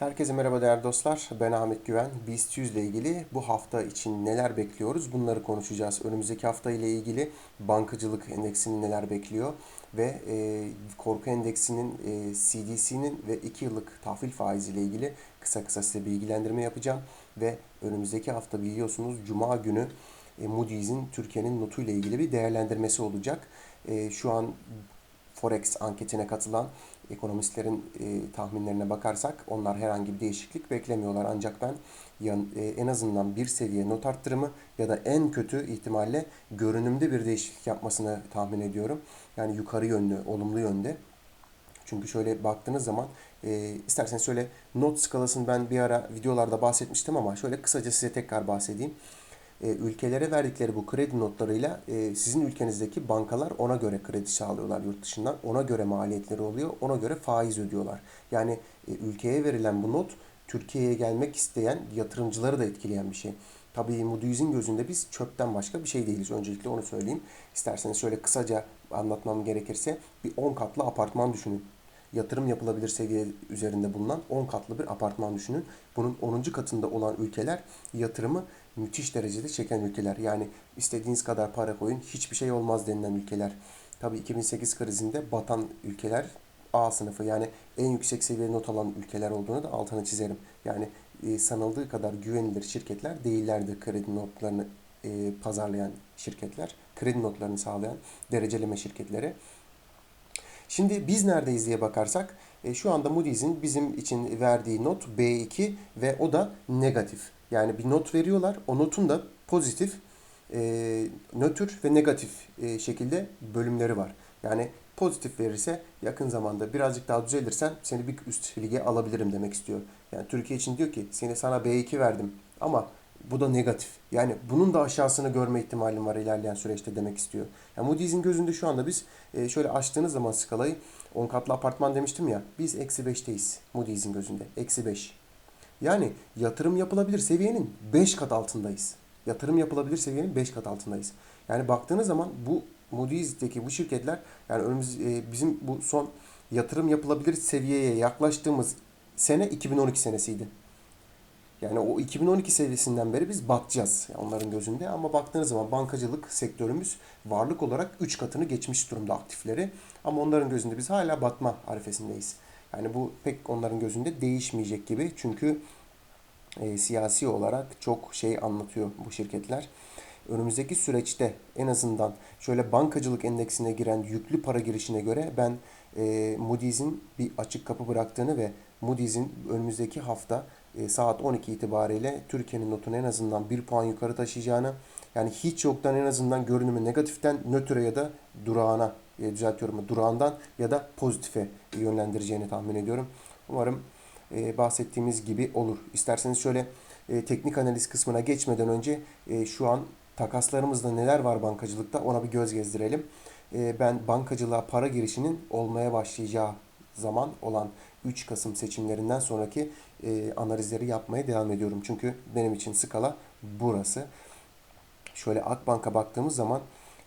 Herkese merhaba değerli dostlar. Ben Ahmet Güven. BIST 100 ile ilgili bu hafta için neler bekliyoruz bunları konuşacağız. Önümüzdeki hafta ile ilgili bankacılık endeksini neler bekliyor ve e, korku endeksinin, e, CDC'nin ve 2 yıllık tahvil faizi ile ilgili kısa kısa size bilgilendirme yapacağım. Ve önümüzdeki hafta biliyorsunuz Cuma günü e, Moody's'in Türkiye'nin notu ile ilgili bir değerlendirmesi olacak. E, şu an Forex anketine katılan ekonomistlerin e, tahminlerine bakarsak onlar herhangi bir değişiklik beklemiyorlar. Ancak ben yan, e, en azından bir seviye not arttırımı ya da en kötü ihtimalle görünümde bir değişiklik yapmasını tahmin ediyorum. Yani yukarı yönlü, olumlu yönde. Çünkü şöyle baktığınız zaman e, isterseniz şöyle not skalasını ben bir ara videolarda bahsetmiştim ama şöyle kısaca size tekrar bahsedeyim e, ülkelere verdikleri bu kredi notlarıyla e, sizin ülkenizdeki bankalar ona göre kredi sağlıyorlar yurt dışından. Ona göre maliyetleri oluyor. Ona göre faiz ödüyorlar. Yani e, ülkeye verilen bu not Türkiye'ye gelmek isteyen yatırımcıları da etkileyen bir şey. Tabii Moody's'in gözünde biz çöpten başka bir şey değiliz. Öncelikle onu söyleyeyim. İsterseniz şöyle kısaca anlatmam gerekirse bir 10 katlı apartman düşünün yatırım yapılabilir seviye üzerinde bulunan 10 katlı bir apartman düşünün. Bunun 10. katında olan ülkeler yatırımı müthiş derecede çeken ülkeler. Yani istediğiniz kadar para koyun hiçbir şey olmaz denilen ülkeler. Tabii 2008 krizinde batan ülkeler A sınıfı yani en yüksek seviye not alan ülkeler olduğunu da altına çizerim. Yani e, sanıldığı kadar güvenilir şirketler değillerdi kredi notlarını e, pazarlayan şirketler, kredi notlarını sağlayan dereceleme şirketleri. Şimdi biz neredeyiz diye bakarsak e, şu anda Moody's'in bizim için verdiği not B2 ve o da negatif. Yani bir not veriyorlar. O notun da pozitif, e, nötr ve negatif e, şekilde bölümleri var. Yani pozitif verirse yakın zamanda birazcık daha düzelirsen seni bir üst lige alabilirim demek istiyor. Yani Türkiye için diyor ki seni sana B2 verdim ama bu da negatif. Yani bunun da aşağısını görme ihtimalim var ilerleyen süreçte demek istiyor. Yani Moody's'in gözünde şu anda biz e, şöyle açtığınız zaman skalayı 10 katlı apartman demiştim ya. Biz eksi 5'teyiz Moody's'in gözünde. Eksi 5. Yani yatırım yapılabilir seviyenin 5 kat altındayız. Yatırım yapılabilir seviyenin 5 kat altındayız. Yani baktığınız zaman bu Moody's'teki bu şirketler yani önümüz e, bizim bu son yatırım yapılabilir seviyeye yaklaştığımız sene 2012 senesiydi. Yani o 2012 seviyesinden beri biz batacağız onların gözünde ama baktığınız zaman bankacılık sektörümüz varlık olarak 3 katını geçmiş durumda aktifleri. Ama onların gözünde biz hala batma arifesindeyiz. Yani bu pek onların gözünde değişmeyecek gibi çünkü e, siyasi olarak çok şey anlatıyor bu şirketler. Önümüzdeki süreçte en azından şöyle bankacılık endeksine giren yüklü para girişine göre ben e, Moody's'in bir açık kapı bıraktığını ve Moody's'in önümüzdeki hafta e, saat 12 itibariyle Türkiye'nin notunu en azından bir puan yukarı taşıyacağını yani hiç yoktan en azından görünümü negatiften nötre ya da durağına e, düzeltiyorum durağından ya da pozitife yönlendireceğini tahmin ediyorum. Umarım e, bahsettiğimiz gibi olur. İsterseniz şöyle e, teknik analiz kısmına geçmeden önce e, şu an takaslarımızda neler var bankacılıkta ona bir göz gezdirelim. E, ben bankacılığa para girişinin olmaya başlayacağı zaman olan 3 Kasım seçimlerinden sonraki e, analizleri yapmaya devam ediyorum. Çünkü benim için skala burası. Şöyle Akbank'a baktığımız zaman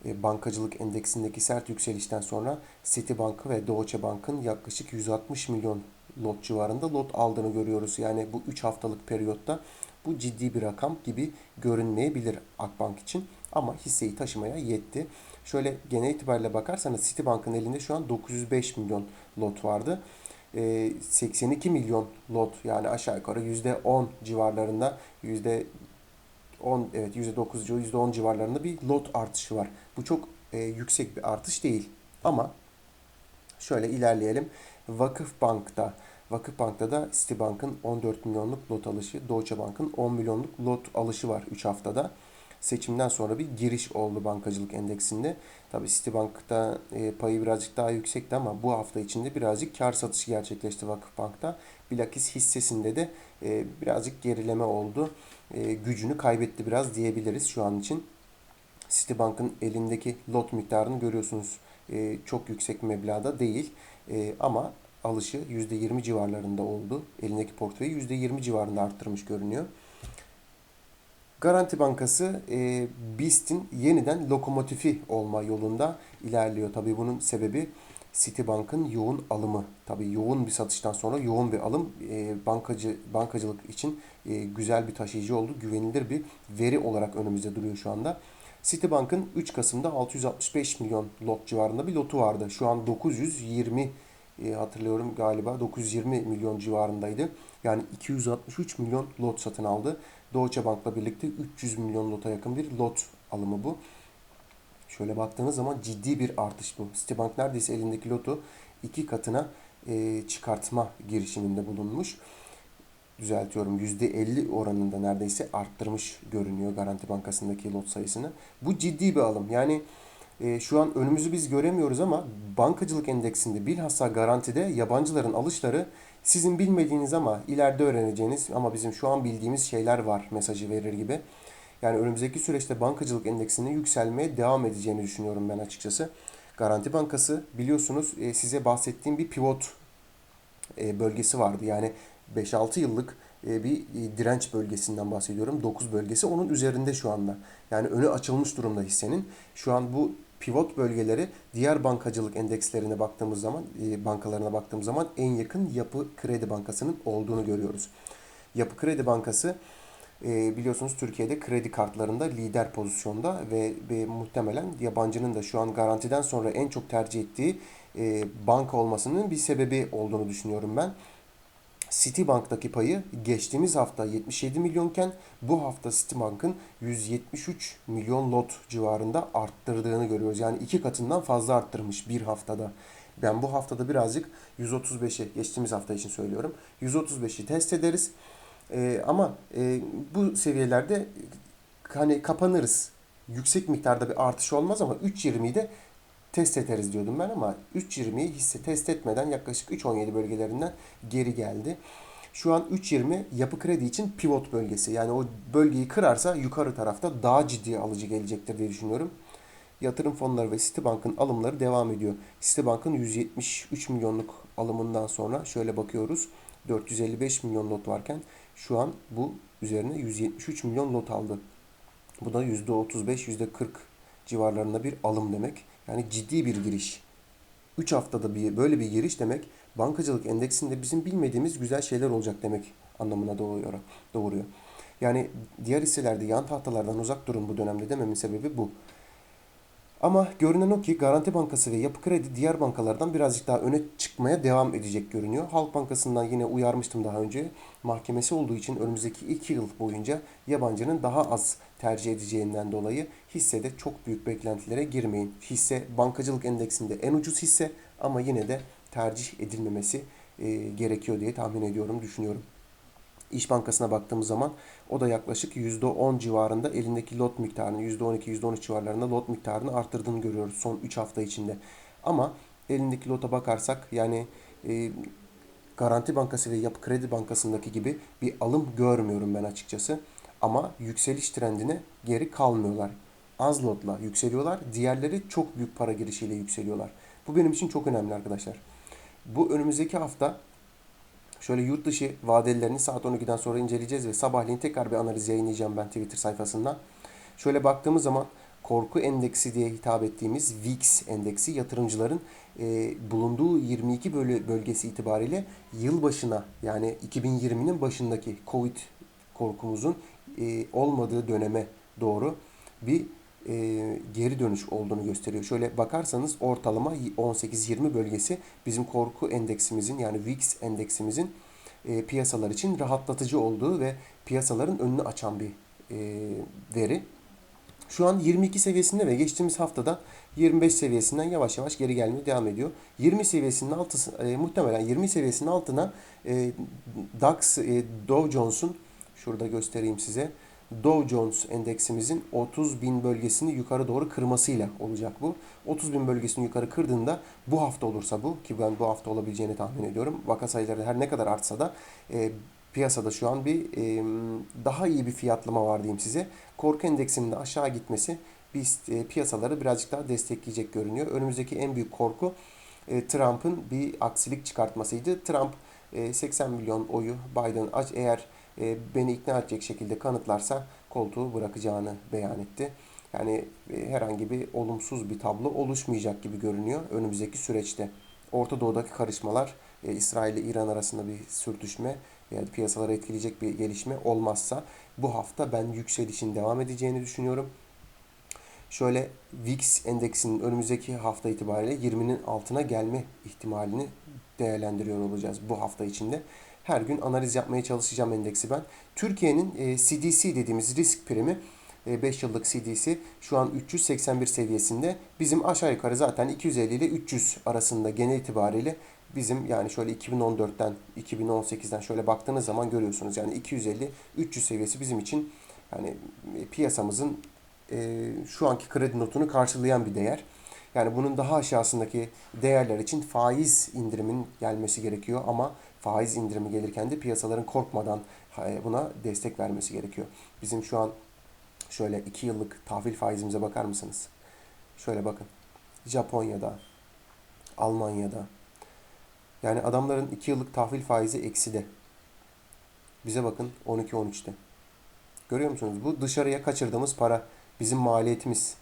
bankacılık endeksindeki sert yükselişten sonra Citibank ve Deutsche Bank'ın yaklaşık 160 milyon lot civarında lot aldığını görüyoruz. Yani bu 3 haftalık periyotta bu ciddi bir rakam gibi görünmeyebilir Akbank için ama hisseyi taşımaya yetti. Şöyle genel itibariyle bakarsanız Citibank'ın elinde şu an 905 milyon lot vardı. 82 milyon lot yani aşağı yukarı %10 civarlarında %10 evet %9 %10 civarlarında bir lot artışı var. Bu çok e, yüksek bir artış değil. Ama şöyle ilerleyelim. Vakıf Bank'ta Vakıf Bank'ta da Citibank'ın 14 milyonluk lot alışı, Deutsche Bank'ın 10 milyonluk lot alışı var 3 haftada seçimden sonra bir giriş oldu bankacılık endeksinde. Tabi Citibank'ta e, payı birazcık daha yüksekti ama bu hafta içinde birazcık kar satışı gerçekleşti Vakıfbank'ta. Bilakis hissesinde de e, birazcık gerileme oldu. E, gücünü kaybetti biraz diyebiliriz şu an için. Citibank'ın elindeki lot miktarını görüyorsunuz. Çok yüksek meblağda değil. Ama alışı %20 civarlarında oldu. Elindeki portföyü %20 civarında arttırmış görünüyor. Garanti Bankası e, BIST'in yeniden lokomotifi olma yolunda ilerliyor. Tabii bunun sebebi Citibank'ın yoğun alımı. Tabii yoğun bir satıştan sonra yoğun bir alım e, bankacı bankacılık için e, güzel bir taşıyıcı oldu. Güvenilir bir veri olarak önümüzde duruyor şu anda. Citibank'ın 3 Kasım'da 665 milyon lot civarında bir lotu vardı. Şu an 920 e, hatırlıyorum galiba 920 milyon civarındaydı. Yani 263 milyon lot satın aldı. Deutsche Bank'la birlikte 300 milyon lota yakın bir lot alımı bu. Şöyle baktığınız zaman ciddi bir artış bu. Citibank neredeyse elindeki lotu iki katına e, çıkartma girişiminde bulunmuş. Düzeltiyorum %50 oranında neredeyse arttırmış görünüyor Garanti Bankası'ndaki lot sayısını. Bu ciddi bir alım. Yani e, şu an önümüzü biz göremiyoruz ama bankacılık endeksinde bilhassa garantide yabancıların alışları sizin bilmediğiniz ama ileride öğreneceğiniz ama bizim şu an bildiğimiz şeyler var mesajı verir gibi. Yani önümüzdeki süreçte bankacılık endeksinin yükselmeye devam edeceğini düşünüyorum ben açıkçası. Garanti Bankası biliyorsunuz e, size bahsettiğim bir pivot e, bölgesi vardı. Yani 5-6 yıllık e, bir direnç bölgesinden bahsediyorum. 9 bölgesi onun üzerinde şu anda. Yani önü açılmış durumda hissenin. Şu an bu pivot bölgeleri diğer bankacılık endekslerine baktığımız zaman, bankalarına baktığımız zaman en yakın Yapı Kredi Bankası'nın olduğunu görüyoruz. Yapı Kredi Bankası e, biliyorsunuz Türkiye'de kredi kartlarında lider pozisyonda ve, ve muhtemelen yabancının da şu an garantiden sonra en çok tercih ettiği e, banka olmasının bir sebebi olduğunu düşünüyorum ben. Citibank'taki payı geçtiğimiz hafta 77 milyonken bu hafta Citibank'ın 173 milyon lot civarında arttırdığını görüyoruz. Yani iki katından fazla arttırmış bir haftada. Ben bu haftada birazcık 135'i geçtiğimiz hafta için söylüyorum. 135'i test ederiz. E, ama e, bu seviyelerde hani kapanırız. Yüksek miktarda bir artış olmaz ama 3.20'yi de test ederiz diyordum ben ama 3.20'yi hisse test etmeden yaklaşık 3.17 bölgelerinden geri geldi. Şu an 3.20 yapı kredi için pivot bölgesi. Yani o bölgeyi kırarsa yukarı tarafta daha ciddi alıcı gelecektir diye düşünüyorum. Yatırım fonları ve Citibank'ın alımları devam ediyor. Citibank'ın 173 milyonluk alımından sonra şöyle bakıyoruz. 455 milyon lot varken şu an bu üzerine 173 milyon lot aldı. Bu da %35, %40 civarlarında bir alım demek. Yani ciddi bir giriş. 3 haftada bir böyle bir giriş demek bankacılık endeksinde bizim bilmediğimiz güzel şeyler olacak demek anlamına doğuyor. doğuruyor. Yani diğer hisselerde yan tahtalardan uzak durun bu dönemde dememin sebebi bu. Ama görünen o ki Garanti Bankası ve Yapı Kredi diğer bankalardan birazcık daha öne çıkmaya devam edecek görünüyor. Halk Bankası'ndan yine uyarmıştım daha önce. Mahkemesi olduğu için önümüzdeki 2 yıl boyunca yabancının daha az tercih edeceğinden dolayı hissede çok büyük beklentilere girmeyin. Hisse bankacılık endeksinde en ucuz hisse ama yine de tercih edilmemesi e, gerekiyor diye tahmin ediyorum, düşünüyorum. İş Bankası'na baktığımız zaman o da yaklaşık %10 civarında elindeki lot miktarını %12, %13 civarlarında lot miktarını arttırdığını görüyoruz son 3 hafta içinde. Ama elindeki lota bakarsak yani e, Garanti Bankası ve Yapı Kredi Bankası'ndaki gibi bir alım görmüyorum ben açıkçası. Ama yükseliş trendine geri kalmıyorlar. Az lotla yükseliyorlar. Diğerleri çok büyük para girişiyle yükseliyorlar. Bu benim için çok önemli arkadaşlar. Bu önümüzdeki hafta Şöyle yurt dışı vadelilerini saat 12'den sonra inceleyeceğiz ve sabahleyin tekrar bir analiz yayınlayacağım ben Twitter sayfasından. Şöyle baktığımız zaman korku endeksi diye hitap ettiğimiz VIX endeksi yatırımcıların e, bulunduğu 22 bölü bölgesi itibariyle yılbaşına yani 2020'nin başındaki Covid korkumuzun e, olmadığı döneme doğru bir e, geri dönüş olduğunu gösteriyor. Şöyle bakarsanız ortalama 18-20 bölgesi bizim korku endeksimizin yani VIX endeksimizin e, piyasalar için rahatlatıcı olduğu ve piyasaların önünü açan bir e, veri. Şu an 22 seviyesinde ve geçtiğimiz haftada 25 seviyesinden yavaş yavaş geri gelmeye devam ediyor. 20 seviyesinin altı e, muhtemelen 20 seviyesinin altına e, DAX e, Dow Jones'un şurada göstereyim size. Dow Jones endeksimizin 30 bin bölgesini yukarı doğru kırmasıyla olacak bu. 30 bin bölgesini yukarı kırdığında bu hafta olursa bu ki ben bu hafta olabileceğini tahmin ediyorum. Vaka sayıları her ne kadar artsa da e, piyasada şu an bir e, daha iyi bir fiyatlama var diyeyim size. Korku endeksinin de aşağı gitmesi biz e, piyasaları birazcık daha destekleyecek görünüyor. Önümüzdeki en büyük korku e, Trump'ın bir aksilik çıkartmasıydı. Trump e, 80 milyon oyu Biden eğer e, beni ikna edecek şekilde kanıtlarsa koltuğu bırakacağını beyan etti. Yani e, herhangi bir olumsuz bir tablo oluşmayacak gibi görünüyor önümüzdeki süreçte. Orta Doğu'daki karışmalar, e, İsrail ile İran arasında bir sürtüşme yani piyasaları etkileyecek bir gelişme olmazsa bu hafta ben yükselişin devam edeceğini düşünüyorum. Şöyle VIX endeksinin önümüzdeki hafta itibariyle 20'nin altına gelme ihtimalini değerlendiriyor olacağız bu hafta içinde. Her gün analiz yapmaya çalışacağım endeksi ben. Türkiye'nin e, CDC dediğimiz risk primi 5 yıllık CDC şu an 381 seviyesinde. Bizim aşağı yukarı zaten 250 ile 300 arasında genel itibariyle bizim yani şöyle 2014'ten 2018'den şöyle baktığınız zaman görüyorsunuz. Yani 250 300 seviyesi bizim için yani piyasamızın e, şu anki kredi notunu karşılayan bir değer. Yani bunun daha aşağısındaki değerler için faiz indirimin gelmesi gerekiyor ama faiz indirimi gelirken de piyasaların korkmadan e, buna destek vermesi gerekiyor. Bizim şu an şöyle 2 yıllık tahvil faizimize bakar mısınız? Şöyle bakın. Japonya'da, Almanya'da. Yani adamların 2 yıllık tahvil faizi ekside. Bize bakın 12-13'te. Görüyor musunuz? Bu dışarıya kaçırdığımız para. Bizim maliyetimiz.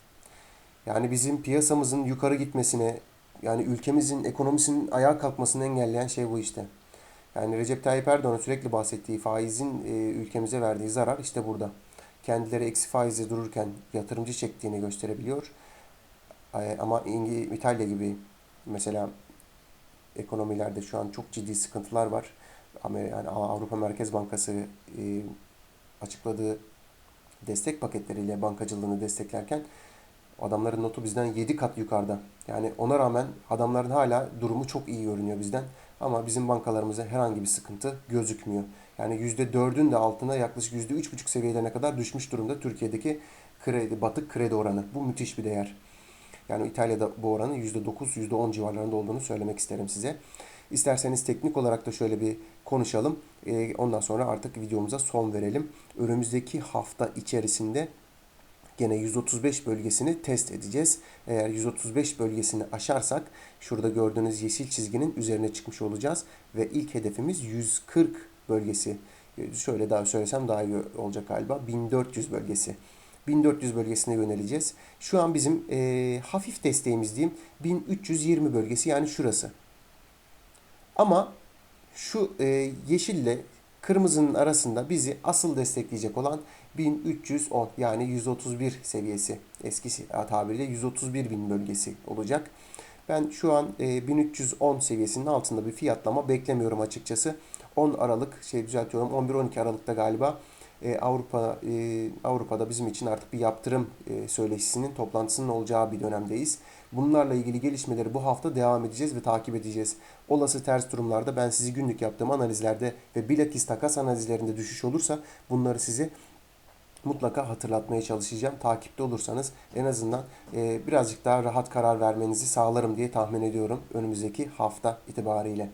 Yani bizim piyasamızın yukarı gitmesine, yani ülkemizin ekonomisinin ayağa kalkmasını engelleyen şey bu işte. Yani Recep Tayyip Erdoğan'ın sürekli bahsettiği faizin e, ülkemize verdiği zarar işte burada. Kendileri eksi faizle dururken yatırımcı çektiğini gösterebiliyor. E, ama İngi, İtalya gibi mesela ekonomilerde şu an çok ciddi sıkıntılar var. Yani Avrupa Merkez Bankası e, açıkladığı destek paketleriyle bankacılığını desteklerken adamların notu bizden 7 kat yukarıda. Yani ona rağmen adamların hala durumu çok iyi görünüyor bizden. Ama bizim bankalarımızda herhangi bir sıkıntı gözükmüyor. Yani %4'ün de altına yaklaşık %3,5 seviyelerine kadar düşmüş durumda Türkiye'deki kredi, batık kredi oranı. Bu müthiş bir değer. Yani İtalya'da bu oranın %9, %10 civarlarında olduğunu söylemek isterim size. İsterseniz teknik olarak da şöyle bir konuşalım. Ee, ondan sonra artık videomuza son verelim. Önümüzdeki hafta içerisinde gene 135 bölgesini test edeceğiz. Eğer 135 bölgesini aşarsak şurada gördüğünüz yeşil çizginin üzerine çıkmış olacağız. Ve ilk hedefimiz 140 bölgesi. Şöyle daha söylesem daha iyi olacak galiba. 1400 bölgesi. 1400 bölgesine yöneleceğiz. Şu an bizim e, hafif desteğimiz diyeyim 1320 bölgesi yani şurası. Ama şu e, yeşille kırmızının arasında bizi asıl destekleyecek olan 1310 yani 131 seviyesi eski tabiriyle 131 bin bölgesi olacak. Ben şu an e, 1310 seviyesinin altında bir fiyatlama beklemiyorum açıkçası. 10 Aralık şey düzeltiyorum 11-12 Aralık'ta galiba e, Avrupa e, Avrupa'da bizim için artık bir yaptırım e, söyleşisinin toplantısının olacağı bir dönemdeyiz. Bunlarla ilgili gelişmeleri bu hafta devam edeceğiz ve takip edeceğiz. Olası ters durumlarda ben sizi günlük yaptığım analizlerde ve bilakis takas analizlerinde düşüş olursa bunları size mutlaka hatırlatmaya çalışacağım. Takipte olursanız en azından e, birazcık daha rahat karar vermenizi sağlarım diye tahmin ediyorum önümüzdeki hafta itibariyle.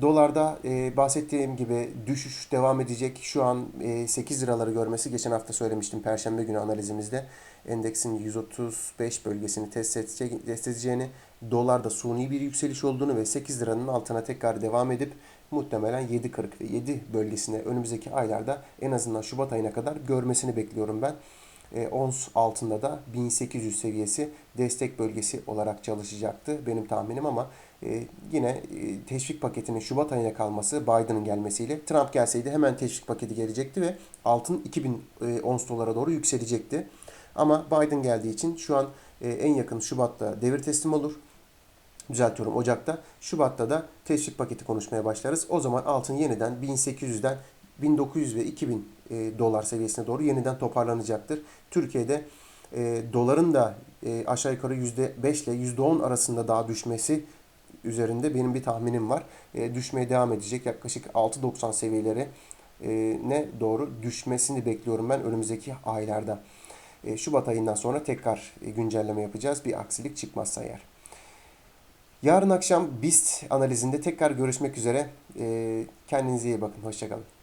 Dolarda e, bahsettiğim gibi düşüş devam edecek. Şu an e, 8 liraları görmesi geçen hafta söylemiştim Perşembe günü analizimizde. Endeksin 135 bölgesini test, edecek, test edeceğini, dolarda suni bir yükseliş olduğunu ve 8 liranın altına tekrar devam edip muhtemelen 7.40 ve 7 bölgesine önümüzdeki aylarda en azından Şubat ayına kadar görmesini bekliyorum ben. E, ons altında da 1800 seviyesi destek bölgesi olarak çalışacaktı benim tahminim ama e, yine e, teşvik paketinin Şubat ayına kalması Biden'ın gelmesiyle Trump gelseydi hemen teşvik paketi gelecekti ve altın 2000 e, ons dolara doğru yükselecekti. Ama Biden geldiği için şu an e, en yakın Şubat'ta devir teslim olur. Düzeltiyorum Ocak'ta. Şubat'ta da teşvik paketi konuşmaya başlarız. O zaman altın yeniden 1800'den 1900 ve 2000 e, dolar seviyesine doğru yeniden toparlanacaktır. Türkiye'de e, doların da e, aşağı yukarı %5 ile %10 arasında daha düşmesi üzerinde benim bir tahminim var. E, düşmeye devam edecek. Yaklaşık 6.90 seviyeleri e, ne doğru düşmesini bekliyorum ben önümüzdeki aylarda. E, Şubat ayından sonra tekrar e, güncelleme yapacağız. Bir aksilik çıkmazsa eğer. Yarın akşam BIST analizinde tekrar görüşmek üzere. E, kendinize iyi bakın. Hoşçakalın.